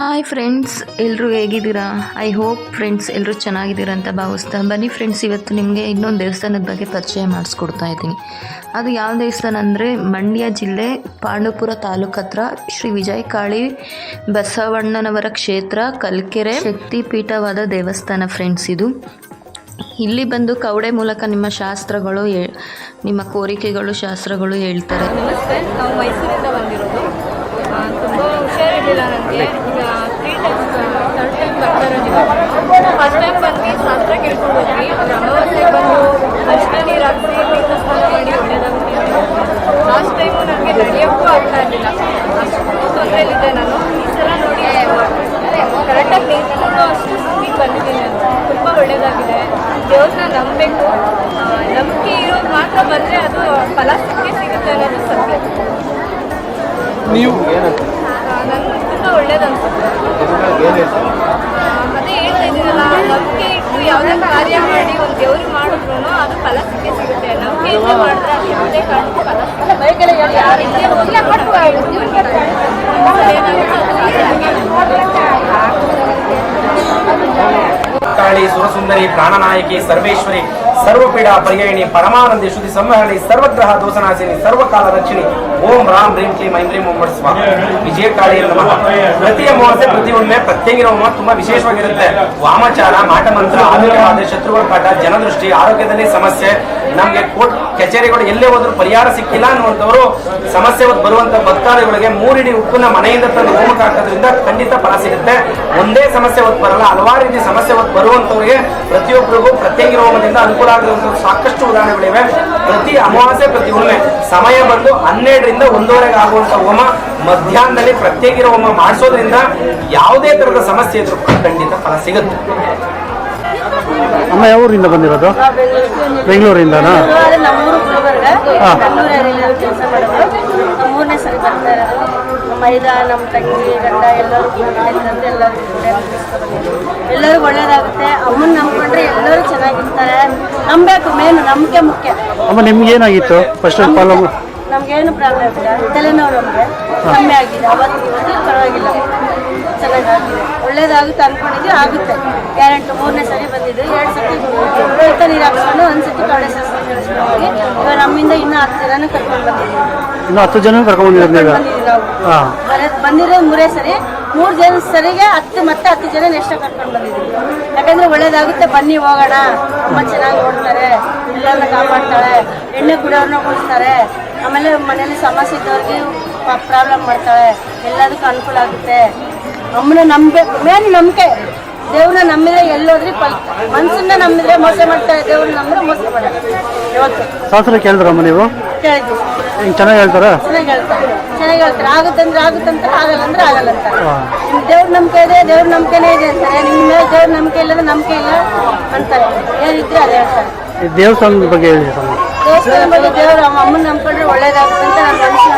Hi friends ಎಲ್ಲರೂ ಹೇಗಿದ್ದೀರಾ? I hope friends ಎಲ್ಲರೂ ಚೆನ್ನಾಗಿದ್ದೀರಾ ಅಂತ ಭಾವಿಸ್ತಾ ಬನ್ನಿ. ಫ್ರೆಂಡ್ಸ್ ಇವತ್ತು ನಿಮಗೆ ಇನ್ನೊಂದು ದೇವಸ್ಥಾನದ ಬಗ್ಗೆ ಪರಿಚಯ ಮಾಡಿಸ್ಕೊಡ್ತಾ ಇದ್ದೀನಿ. ಅದು ಯಾವ ದೇವಸ್ಥಾನ ಅಂದರೆ ಮಂಡ್ಯ ಜಿಲ್ಲೆ ಪಾಂಡವಪುರ ತಾಲೂಕು ಹತ್ರ ಶ್ರೀ ವಿಜಯಕಾಳಿ ಬಸವಣ್ಣನವರ ಕ್ಷೇತ್ರ, ಕಲ್ಕೆರೆ ಶಕ್ತಿಪೀಠವಾದ ದೇವಸ್ಥಾನ ಫ್ರೆಂಡ್ಸ್ ಇದು. ಇಲ್ಲಿ ಬಂದು ಕವಡೆ ಮೂಲಕ ನಿಮ್ಮ ಶಾಸ್ತ್ರಗಳು ನಿಮ್ಮ ಕೋರಿಕೆಗಳು, ಶಾಸ್ತ್ರಗಳು ಹೇಳ್ತಾರೆ. ನಮಸ್ತೆ, ನಾವು ಮೈಸೂರಿಂದ ಬಂದಿರೋದು. ತುಂಬ ಹುಷಾರಿರಲಿಲ್ಲ ನನಗೆ? ಟೈಮ್ ಬರ್ತಾ ಇರೋದು ಫಸ್ಟ್ ಟೈಮ್ ಬಂದು ಶಾಸ್ತ್ರ ಬಂದು ಅರ್ಶಿನ ನೀರು ಹಾಕ್ಸಿ ತೀರ್ಥ ಸ್ನಾನ ಮಾಡಿ ಒಳ್ಳೇದಾಗುತ್ತೆ ಲಾಸ್ಟ್ ಟೈಮು ನನಗೆ ನಡೆಯೋಕ್ಕೂ ಆಗ್ತಾ ಇರಲಿಲ್ಲ ನಾನು ಈ ಸಲ ನೋಡಿ ಕರೆಕ್ಟಾಗಿ ನೀರು ಅಷ್ಟು ಸುದ್ದಿಗೆ ಬಂದಿದ್ದೀನಿ ತುಂಬ ಒಳ್ಳೇದಾಗಿದೆ ದೇವ್ರನ್ನ ನಂಬಬೇಕು ನಂಬಿಕೆ ಇರೋದು ಮಾತ್ರ ಬಂದರೆ ಅದು ಫಲ ಸಿಗುತ್ತೆ ಅನ್ನೋದು ಸತ್ಯ ನೀವು ಏನಂತ ನಂಬಿಕೆ ಇಟ್ಟು ಯಾವುದೇ ಕಾರ್ಯ ಮಾಡಿ ಒಂದು ಅದು ಫಲ ಸಿಗುತ್ತೆ. ಕಾಳಿ ಸುರಸುಂದರಿ ಪ್ರಾಣನಾಯಕಿ ಸರ್ವೇಶ್ವರಿ. ಸರ್ವಪೀಡಾ ಪರ್ಯಾಯಿಣಿ ಪರಮಾನಂದಿ ಶುದ್ಧಿ ಸಂವಹಣಿ ಸರ್ವಗ್ರಹ ದೋಷನಾಶಿನಿ ಸರ್ವಕಾಲ ರಕ್ಷಿಣಿ. ಓಂ ರಾಮ್ ರೀಂ ಕ್ಲೀಂ ಐಂ ರೀಂ ಓಂ ವಿಜಯ ಕಾಳಿ ನಮಃ. ಪ್ರತಿ ಅಮಾವಾಸ್ಯೆ, ಪ್ರತಿ ಒಮ್ಮೆ ಪ್ರತ್ಯಂಗಿನ ತುಂಬಾ ವಿಶೇಷವಾಗಿರುತ್ತೆ. ವಾಮಚಾರ, ಮಾಟಮಂತ್ರ ಆರೋಗ್ಯವಾದ ಶತ್ರುಗಳ ಪಾಠ, ಜನದೃಷ್ಟಿ, ಆರೋಗ್ಯದಲ್ಲಿ ಸಮಸ್ಯೆ. ನಮ್ಗೆ ಕೋರ್ಟ್, ಕಚೇರಿಗಳು ಎಲ್ಲೇ ಹೋದ್ರು ಪರಿಹಾರ ಸಿಕ್ಕಿಲ್ಲ ಅನ್ನುವಂಥವ್ರು ಸಮಸ್ಯೆ ಬರುವಂತ ಭಕ್ತಾದಿಗಳಿಗೆ ಮೂರಿಡಿ ಉಪ್ಪನ್ನ ಮನೆಯಿಂದ ತಂದು ಹೋಮಕ ಹಾಕೋದ್ರಿಂದ ಖಂಡಿತ ಫಲ ಸಿಗುತ್ತೆ. ಒಂದೇ ಸಮಸ್ಯೆ ಹೊತ್ತು ಬರಲ್ಲ, ಹಲವಾರು ರೀತಿ ಸಮಸ್ಯೆ ಹೊತ್ತು ಬರುವಂತವರಿಗೆ ಪ್ರತಿಯೊಬ್ಬರಿಗೂ ಪ್ರತ್ಯಂಗಿರ ಹೋಮದಿಂದ ಅನುಕೂಲ ಆಗಿರುವಂತಹ ಸಾಕಷ್ಟು ಉದಾಹರಣೆಗಳಿವೆ. ಪ್ರತಿ ಅಮಾವಾಸ್ಯೆ ಪ್ರತಿ ಹುಣ್ಣಿಮೆ. ಸಮಯ ಬಂದು ಹನ್ನೆರಡರಿಂದ ಒಂದೂವರೆಗೆ ಆಗುವಂತ ಹೋಮ ಮಧ್ಯಾಹ್ನದಲ್ಲಿ ಪ್ರತ್ಯೇಕ ಹೋಮ ಮಾಡಿಸೋದ್ರಿಂದ ಯಾವುದೇ ತರದ ಸಮಸ್ಯೆ ಇದ್ರೂ ಕೂಡ ಖಂಡಿತ ಫಲ ಸಿಗುತ್ತೆ. ಅಮ್ಮ ಯಾವ ಊರಿಂದ ಬಂದಿರೋದು? ಬೆಂಗಳೂರಿಂದನಾ? ಕೆಲಸ ನಮ್ಮ ಮೈದ ನಮ್ಮ ತಂಗಿ ಗಂಡ ಎಲ್ಲರೂ ಬಂದು ಎಲ್ಲರೂ ಎಲ್ಲರಿಗೂ ಒಳ್ಳೇದಾಗುತ್ತೆ. ಅಮ್ಮನ ನಂಬಿಕೊಂಡ್ರೆ ಎಲ್ಲರೂ ಚೆನ್ನಾಗಿರ್ತಾರೆ. ನಂಬಬೇಕು ಮೇನ್ ನಂಬಿಕೆ ಮುಖ್ಯ. ಅಮ್ಮ ನಿಮ್ಗೆ ಏನಾಗಿತ್ತು? ಫಸ್ಟ್ ಫಾಲೋ ನಮ್ಗೇನು ಪ್ರಾಬ್ಲಮ್ ಇಲ್ಲ. ತಲೆನೋವು ನಮಗೆ. ಕಮ್ಮಿ ಆಗಿದೆ. ಅವತ್ತು ಇವತ್ತು ಪರವಾಗಿಲ್ಲ. ಚೆನ್ನಾಗಾಗಿದೆ. ಒಳ್ಳೇದಾಗುತ್ತೆ ಅನ್ಕೊಂಡಿದ್ವಿ ಆಗುತ್ತೆ. ಗ್ಯಾರಂಟಿ ಮೂರನೇ ಸರಿ ಬಂದಿದ್ದು ಎರಡು ಸತಿ ನೀರು ಹಾಕ್ಸ್ಕೊಂಡು ಒಂದು ಸತಿ ಹೋಗಿ ಇವಾಗ ನಮ್ಮಿಂದ ಇನ್ನೂ ಹತ್ತು ಜನನೂ ಕರ್ಕೊಂಡು ಬಂದಿದ್ದೀವಿ. ಇನ್ನು ಹತ್ತು ಜನ ಕರ್ಕೊಂಡ್ ಬಂದಿರೋದು ಬಂದಿದ್ದೀವಿ ನಾವು. ಹಾ. ಬಂದಿರೋದು ಮೂರೇ ಸರಿ. ಮೂರು ಜನ ಸರಿಗೆ ಹತ್ತು ಮತ್ತೆ ಹತ್ತು ಜನ ನೆಕ್ಸ್ಟ್ ಕರ್ಕೊಂಡು ಬಂದಿದ್ದೀವಿ. ಯಾಕಂದ್ರೆ ಒಳ್ಳೇದಾಗುತ್ತೆ ಬನ್ನಿ ಹೋಗೋಣ. ತುಂಬ ಚೆನ್ನಾಗಿ ನೋಡ್ತಾರೆ. ಎಲ್ಲರನ್ನ ಕಾಪಾಡ್ತಾಳೆ ಎಣ್ಣೆ ಕುಡಿಯೋರ್ನ ಉಳಿಸ್ತಾರೆ ಆಮೇಲೆ ಮನೇಲಿ ಸಮಸ್ಯೆ ಇದ್ದವ್ರಿಗೆ ಪ್ರಾಬ್ಲಮ್ ಮಾಡ್ತಾಳೆ ಎಲ್ಲದಕ್ಕೂ ಅನುಕೂಲ ಆಗುತ್ತೆ. ಅಮ್ಮನ ನಂಬಿಕೆ ಮೇನ್ ನಂಬಿಕೆ. ದೇವ್ರನ್ನ ನಂಬಿದ್ರೆ ಎಲ್ಲೋದ್ರಿ ಮನ್ಸನ್ನ ನಂಬಿದ್ರೆ ಮೋಸ ಮಾಡ್ತಾರೆ ದೇವ್ರನ್ನ ನಂಬಿದ್ರೆ ಮೋಸ ಮಾಡ್ತಾರೆ ಇವತ್ತು ಶಾಸ್ತ್ರ ಕೇಳಿದ್ರಮ್ಮ ನೀವು? ಕೇಳಿದ್ವಿ. ಹಿಂಗೆ ಚೆನ್ನಾಗಿ ಹೇಳ್ತಾರ? ಚೆನ್ನಾಗಿ ಹೇಳ್ತಾರೆ. ಚೆನ್ನಾಗಿ ಹೇಳ್ತಾರೆ. ಆಗುತ್ತಂದ್ರೆ ಆಗುತ್ತಂತ ಆಗಲ್ಲ ಅಂದ್ರೆ ಆಗಲ್ಲ ಅಂತ. ನಿಮ್ ದೇವ್ರ ನಂಬಿಕೆ ಇದೆ ದೇವ್ರ ನಂಬಿಕೆನೇ ಇದೆ ಅಂತಾರೆ. ನಿಮ್ಮ ಮೇಲೆ ದೇವ್ರ ನಂಬಿಕೆ ಇಲ್ಲ ಅಂದ್ರೆ ನಂಬಿಕೆ ಇಲ್ಲ ಅಂತಾರೆ. ಹೇಳಿದ್ರೆ ಅದೇ ಹೇಳ್ತಾರೆ. ಈ ದೇವಸ್ಥಾನದ ಬಗ್ಗೆ ಹೇಳಿ ಸ್ವಾಮಿ ದೇವಸ್ಥಾನ ಬಗ್ಗೆ ದೇವ್ರ ಅಮ್ಮನ ನಂಬ್ಕೊಂಡ್ರೆ ಒಳ್ಳೇದಾಗುತ್ತೆ ಅಂತ ನಾನು ಮನಸ್ಸು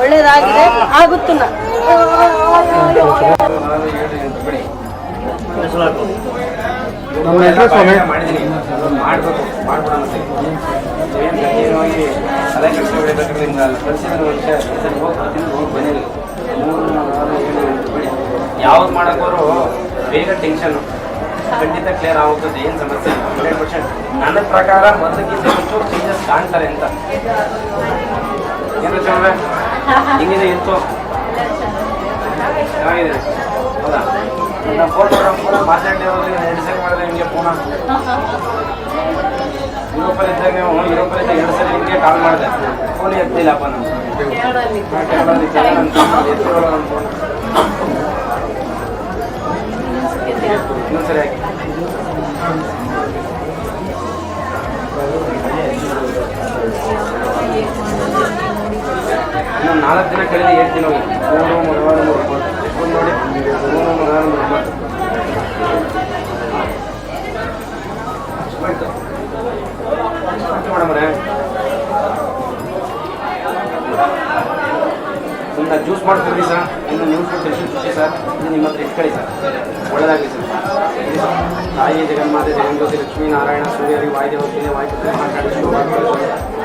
ಒಳ್ಳೇದಾಗಿದೆ ಆಗುತ್ತು ನಮ್ಮ ಮಾಡಬೇಕು ಮಾಡ್ಬಿಡೋಣ ಏನು ಕಂಟಿನ್ಯೂವಾಗಿ ಅದೇ ಕೆಲಸ ಬೆಳಿಬೇಕಾದ್ರೆ ನಿಮ್ಗೆ ಅಲ್ಲಿ ಕಳಿಸಿದ್ರೆ ವರ್ಷ ಸರಿ ಹೋಗಿ ಬರ್ತೀನಿ ಹೋಗಿ ಬಂದಿಲ್ಲ ಮೂರು ನಾಲ್ಕು ಏಳು ಎಂಟು ಬಿಡಿ. ಯಾವ್ದು ಮಾಡೋಕ್ಕೋರು ಬೇಗ ಟೆನ್ಷನ್ ಖಂಡಿತ ಕ್ಲಿಯರ್ ಆಗುತ್ತದೆ ಏನು ಸಮಸ್ಯೆ ಹಂಡ್ರೆಡ್ ಪರ್ಸೆಂಟ್ ನನ್ನ ಪ್ರಕಾರ ಮೊದಲಕ್ಕಿಂತ ಒಂಚೂರು ಚೇಂಜಸ್ ಕಾಣ್ತಾರೆ ಅಂತ. ಏನು ಚಂದ್ರ? ಹಿಂಗಿದೆ ಇತ್ತು ಚೆನ್ನಾಗಿದೆ. ಇದ್ದಾಗ ನೀವು ಇದ್ದಾಗ ಎರಡು ಸಲ ನಿಮಗೆ ಕಾಲ್ ಮಾಡಿದೆ ಫೋನ್ ಎತ್ತಿಲ್ಲಪ್ಪ ನಾನು ಕೆನಡಾದಿದ್ದಾಗ ನನ್ನ phone ಎತ್ತಿರೋಲ್ಲ ನನ್ನ ಫೋನ್ ಇನ್ನೊಂದು ಸರಿ ಹಾಕಿ. ನಾಲ್ಕು ದಿನ ಕಳೆದು ಹೇಳ್ತೀನಿ ದಿನ ಮೂರು ಮೂರು ಒಂಬತ್ತು ನೋಡಿ ಮೂರು ಮೂರು ಮೇಡಮ್ರೆ ಒಂದು ಜ್ಯೂಸ್ ಮಾಡ್ಕೊಡಿ ಸರ್. ಇನ್ನು ನ್ಯೂಸ್ ಎಷ್ಟು ಖುಷಿ ಸರ್. ಇನ್ನು ನಿಮ್ಮ ಹತ್ರ ಇಟ್ಕೊಳ್ಳಿ ಸರ್? ಒಳ್ಳೆಯದಾಗಲಿ ಸರ್. ತಾಯಿ ಜಗನ್ಮಾತೆ ಜಗನ್ಜ್ಯೋತಿ ಲಕ್ಷ್ಮೀ ನಾರಾಯಣ ಸೂರ್ಯರಿಗೆ ವಾಯುದೇವತೆ ವಾಯುಪುತ್ರ ಮಾತಾಡಿ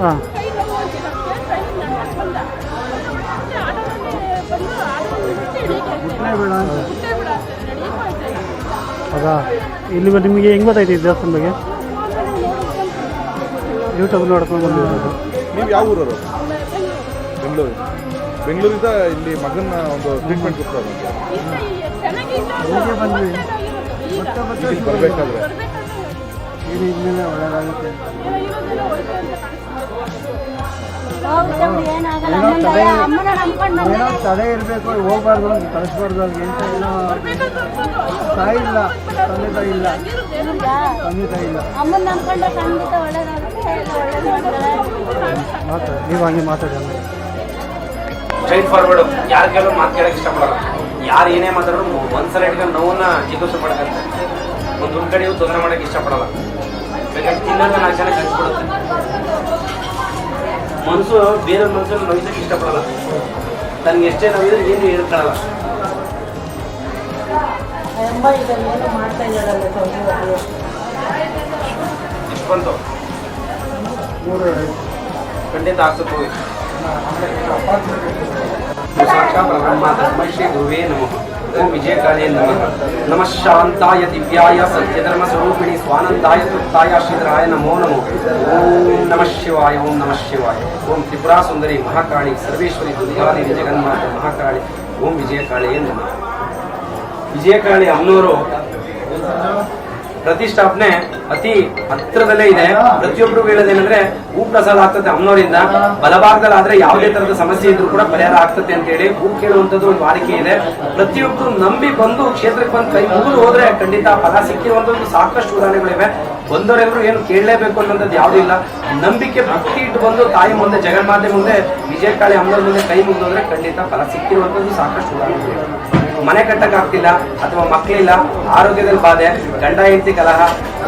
ಹಾಂ. ಹೌದಾ? ಇಲ್ಲಿ ಬಂದು ನಿಮಗೆ ಹೆಂಗ್ ಗೊತ್ತಾಯ್ತು ಈ ದೇವಸ್ಥಾನ ಬಗ್ಗೆ? ಯೂಟ್ಯೂಬ್ ನೋಡ್ಕೊಂಡು ಬಂದಿರೋದು. ನೀವು ಯಾವ ಊರವರು? ಬೆಂಗಳೂರು. ಬೆಂಗಳೂರಿಂದ ಇಲ್ಲಿ ಮಗನ ಒಂದು ಟ್ರೀಟ್ಮೆಂಟ್ ಕೊಡ್ತಾರೆ ಇಲ್ಲಿ ಬರಬೇಕಾದ್ರೆ. ಏನಾಗಲ್ಲ ಅಮ್ಮನ ಬಂದೆ. ತಡೆ ಇರಬೇಕು ಹೋಗ್ಬಾರ್ದು ಕಳಿಸ್ಬಾರ್ದು ಅವ್ರಿಗೆ. ಅಂತ ಏನೋ ತಾಯಿ ಇಲ್ಲ ತಂದೆ ತಾಯಿ ಇಲ್ಲ. ತಂದೆ ತಾಯಿ ಇಲ್ಲ. ಮಾತಾಡಿ ನೀವು ಹಂಗೆ ಮಾತಾಡಿ ಅಮ್ಮ. ಸ್ಟ್ರೈಟ್ ಫಾರ್ವರ್ಡ್ ಯಾರ ಕೆಲವು ಮಾತು ಕೇಳಕ್ಕೆ ಇಷ್ಟಪಡಲ್ಲ. ಯಾರು ಏನೇ ಮಾತಾಡಿದ್ರು ಒಂದ್ಸಲ ಇಟ್ಕೊಂಡು ನೋವನ್ನ ಜಿಗುಸು ಪಡ್ಕಂತ ಒಂದು ಒಂದ್ ಕಡೆಯೂ ತೊಂದರೆ ಮಾಡೋಕ್ಕೆ ಇಷ್ಟಪಡಲ್ಲ. ಬೇಕಾದ್ರೆ ತಿನ್ನೋದು ನಾಲ್ಕು ಜನ ಕಲಿಸ್ಬಿಡುತ್ತೆ ಮನಸ್ಸು ಬೇರೆ ಮನಸ್ಸನ್ನು ನೋಯ್ಸಕ್ಕೆ ಇಷ್ಟಪಡಲ್ಲ. ತನಗೆ ಎಷ್ಟೇ ನೋವಿದ್ರೆ ಏನು ಹೇಳ್ಕೊಳ್ಳಲ್ಲ ಬಂತು ಖಂಡಿತ ಆಗ್ತದೆ ಹೋಗಿ. ಸಾಕ್ಷಾತ್ ಬ್ರಹ್ಮ ಧರ್ಮ ಶ್ರೀ ಗುರುವೇ ನಮಃ. ಓಂ ವಿಜಯಕಾಲಿ ನಮಃ. ಶಾಂತಾಯ ದಿವ್ಯಾಯ ಸತ್ಯಧರ್ಮ ಸ್ವರೂಪಿಣಿ ಸ್ವಾನಂದಾಯ ತೃಪ್ತಾಯ ಶ್ರೀಧರಾಯ ನಮೋ ನಮೋ. ಓಂ ನಮಃ ಶಿವಾಯ, ಓಂ ನಮಃ ಶಿವಾಯ. ಓಂ ತ್ರಿಪುರಾ ಸುಂದರಿ ಮಹಾಕಾಳಿ, ಸರ್ವೇಶ್ವರಿ ದುರ್ಗಾದೇವಿ ಜಗನ್ಮಾತೆ ಮಹಾಕಾಳಿ, ಓಂ ವಿಜಯಕಾಳಿಯೇ ನಮಃ. ವಿಜಯಕಾಳಿ ಅಮ್ಮನವರು ಪ್ರತಿಷ್ಠಾಪನೆ ಅತಿ ಹತ್ತಿರದಲ್ಲೇ ಇದೆ. ಪ್ರತಿಯೊಬ್ಬರು ಹೇಳೋದೇನಂದ್ರೆ ಹೂ ಪ್ರಸಾದ ಆಗ್ತದೆ ಅಮ್ಮನವರಿಂದ. ಬಲಭಾಗದಲ್ಲಿ ಆದ್ರೆ ಯಾವುದೇ ತರದ ಸಮಸ್ಯೆ ಇದ್ರೂ ಕೂಡ ಪರಿಹಾರ ಆಗ್ತದೆ ಅಂತ ಹೇಳಿ ಹೂ ಕೇಳುವಂತದ್ದು ಒಂದು ವಾಡಿಕೆ ಇದೆ. ಪ್ರತಿಯೊಬ್ಬರು ನಂಬಿ ಬಂದು ಕ್ಷೇತ್ರಕ್ಕೆ ಬಂದು ಕೈ ಮುಗಿದು ಹೋದ್ರೆ ಖಂಡಿತ ಫಲ ಸಿಕ್ಕಿರುವಂತದ್ದು ಸಾಕಷ್ಟು ಉದಾಹರಣೆಗಳಿವೆ. ಬಂದವರೆಲ್ಲರೂ ಏನು ಕೇಳಲೇಬೇಕು ಅನ್ನೋಂಥದ್ದು ಯಾವುದೂ ಇಲ್ಲ. ನಂಬಿಕೆ ಭಕ್ತಿ ಇಟ್ಟು ಬಂದು ತಾಯಿ ಮುಂದೆ, ಜಗನ್ಮಾತೆ ಮುಂದೆ, ವಿಜಯಕಾಳಿ ಅಮ್ಮನ ಮುಂದೆ ಕೈ ಮುಗಿದು ಹೋದ್ರೆ ಖಂಡಿತ ಫಲ ಸಿಕ್ಕಿರುವಂತದ್ದು ಸಾಕಷ್ಟು ಉದಾಹರಣೆಗಳಿವೆ. ಮನೆ ಕಟ್ಟಕ್ಕೆ ಆಗ್ತಿಲ್ಲ ಅಥವಾ ಮಕ್ಕಳಿಲ್ಲ ಆರೋಗ್ಯದಲ್ಲಿ ಬಾಧೆ ಗಂಡ ಹೆಂಡತಿ ಕಲಹ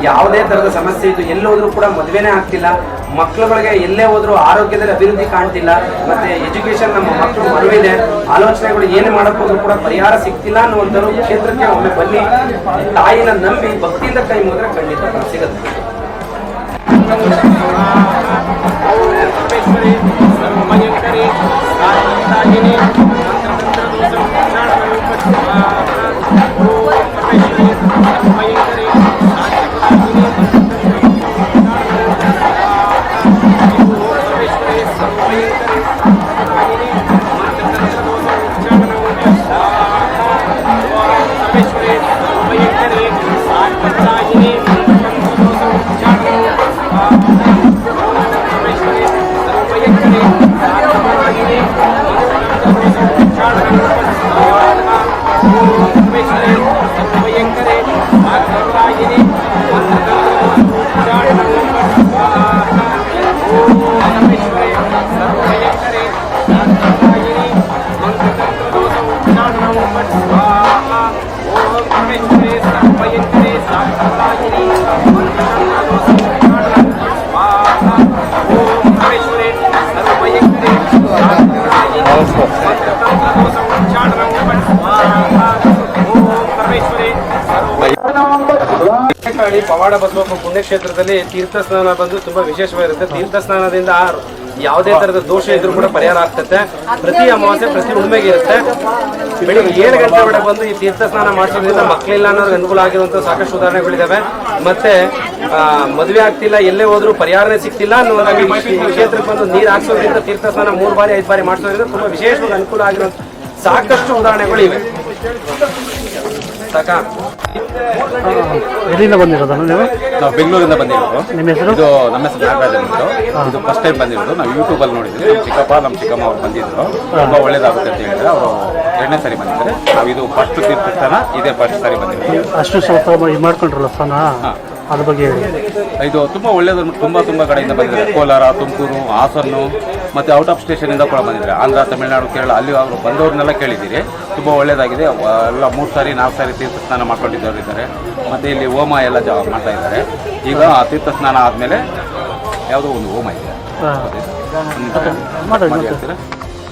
ಯಾವುದೇ ತರದ ಸಮಸ್ಯೆ ಇದ್ದು ಎಲ್ಲಿ ಹೋದ್ರೂ ಕೂಡ ಮದುವೆನೇ ಆಗ್ತಿಲ್ಲ ಮಕ್ಕಳುಗಳಿಗೆ ಎಲ್ಲೇ ಹೋದ್ರೂ ಆರೋಗ್ಯದಲ್ಲಿ ಅಭಿವೃದ್ಧಿ ಕಾಣ್ತಿಲ್ಲ ಮತ್ತೆ ಎಜುಕೇಶನ್ ನಮ್ಮ ಮಕ್ಕಳು ಮರುವಿದೆ ಆಲೋಚನೆಗಳು ಏನು ಮಾಡಬಹುದು ಕೂಡ ಪರಿಹಾರ ಸಿಗ್ತಿಲ್ಲ ಅನ್ನುವಂಥವ್ರು ಕ್ಷೇತ್ರಕ್ಕೆ ಒಮ್ಮೆ ಬನ್ನಿ ತಾಯಿನ ನಂಬಿ ಭಕ್ತಿಯಿಂದ ಕೈ ಮುಗಿದ್ರೆ ಖಂಡಿತ ಸಿಗುತ್ತೆ ಕಾಳಿ ಪವಾಡ ಬಸವಪ್ಪ ಪುಣ್ಯಕ್ಷೇತ್ರದಲ್ಲಿ ತೀರ್ಥ ಸ್ನಾನ ಬಂದು ತುಂಬಾ ವಿಶೇಷವಾಗಿರುತ್ತೆ. ತೀರ್ಥ ಸ್ನಾನದಿಂದ ಯಾವುದೇ ತರದ ದೋಷ ಇದ್ರೂ ಕೂಡ ಪರಿಹಾರ ಆಗ್ತದೆ ಪ್ರತಿ ಅಮಾವಾಸ್ಯೆ, ಪ್ರತಿ ಹುಣ್ಣಿಮೆಗೆ ಇರುತ್ತೆ. ಬೆಳಿಗ್ಗೆ ಏಳು ಗಂಟೆ ಒಳಗೆ ಬಂದು ಈ ತೀರ್ಥ ಸ್ನಾನ ಮಾಡಿಸೋದ್ರಿಂದ ಮಕ್ಕಳಿಲ್ಲ ಅನ್ನೋದು ಅನುಕೂಲ ಆಗಿರುವಂತ ಸಾಕಷ್ಟು ಉದಾಹರಣೆಗಳಿದ್ದಾವೆ ಮತ್ತೆ ಮದುವೆ ಆಗ್ತಿಲ್ಲ, ಎಲ್ಲೇ ಹೋದ್ರೂ ಪರಿಹಾರನೇ ಸಿಗ್ತಿಲ್ಲ ಅನ್ನೋದಾಗಿ ಕ್ಷೇತ್ರಕ್ಕೆ ಬಂದು ನೀರು ಹಾಕ್ಸೋದ್ರಿಂದ ತೀರ್ಥ ಸ್ನಾನ ಮೂರು ಬಾರಿ, ಐದು ಬಾರಿ ಮಾಡಿಸೋದ್ರಿಂದ ತುಂಬಾ ವಿಶೇಷವಾಗಿ ಅನುಕೂಲ ಆಗಿರುವಂತ ಸಾಕಷ್ಟು ಉದಾಹರಣೆಗಳು ಇವೆ. ಎಲ್ಲಿಂದ ಬಂದಿರೋದನ್ನು ನೀವು? ನಾವು ಬೆಂಗಳೂರಿಂದ ಬಂದಿರೋದು. ನಿಮ್ಮ ಹೆಸರು? ಇದು ನಮ್ಮ ಹೆಸರು ನಾಗರಾಜ್ ಅಂದ್ಬಿಟ್ಟು ಇದು ಫಸ್ಟ್ ಟೈಮ್ ಬಂದಿರೋದು. ನಾವು ಯೂಟ್ಯೂಬಲ್ಲಿ ನೋಡಿದ್ವಿ. ನಮ್ಮ ಚಿಕ್ಕಪ್ಪ ನಮ್ಮ ಚಿಕ್ಕಮ್ಮ ಅವ್ರು ಬಂದಿದ್ರು. ತುಂಬ ಒಳ್ಳೇದಾಗುತ್ತೆ ಅಂತ ಹೇಳಿದ್ರೆ ಅವರು ಎರಡನೇ ಸಾರಿ ಬಂದಿದ್ದಾರೆ. ನಾವು ಇದು ಫಸ್ಟ್ ತೀರ್ಥಸ್ಥಾನ ಇದೇ ಫಸ್ಟ್ ಸಾರಿ ಬಂದಿರೋದು. ಅಷ್ಟು ಸ್ವಲ್ಪ ಇದು ಮಾಡ್ಕೊಂಡ್ರಲ್ಲ ಸ್ಥಾನ? ಅದ್ರ ಬಗ್ಗೆ ಹೇಳಿ. ಇದು ತುಂಬ ಒಳ್ಳೇದು. ತುಂಬ ತುಂಬ ಕಡೆಯಿಂದ ಬಂದಿದ್ದಾರೆ. ಕೋಲಾರ ತುಮಕೂರು ಹಾಸನ್ನು ಮತ್ತು ಔಟ್ ಆಫ್ ಸ್ಟೇಷನಿಂದ ಕೂಡ ಬಂದಿದ್ದಾರೆ. ಆಂಧ್ರ ತಮಿಳುನಾಡು ಕೇರಳ ಅಲ್ಲಿ ಅವರು ಬಂದವ್ರನ್ನೆಲ್ಲ ಕೇಳಿದ್ದೀರಿ. ತುಂಬ ಒಳ್ಳೆಯದಾಗಿದೆ ಎಲ್ಲ ಮೂರು ಸಾರಿ ನಾಲ್ಕು ಸಾರಿ ತೀರ್ಥ ಸ್ನಾನ ಮಾಡ್ಕೊಂಡಿದ್ದವ್ರು ಇದ್ದಾರೆ. ಮತ್ತು ಇಲ್ಲಿ ಹೋಮ ಎಲ್ಲ ಜ ಮಾಡ್ತಾ ಇದ್ದಾರೆ. ಈಗ ಆ ತೀರ್ಥ ಸ್ನಾನ ಆದಮೇಲೆ ಯಾವುದೋ ಒಂದು ಹೋಮ ಇದೆ. ಹಾಂ.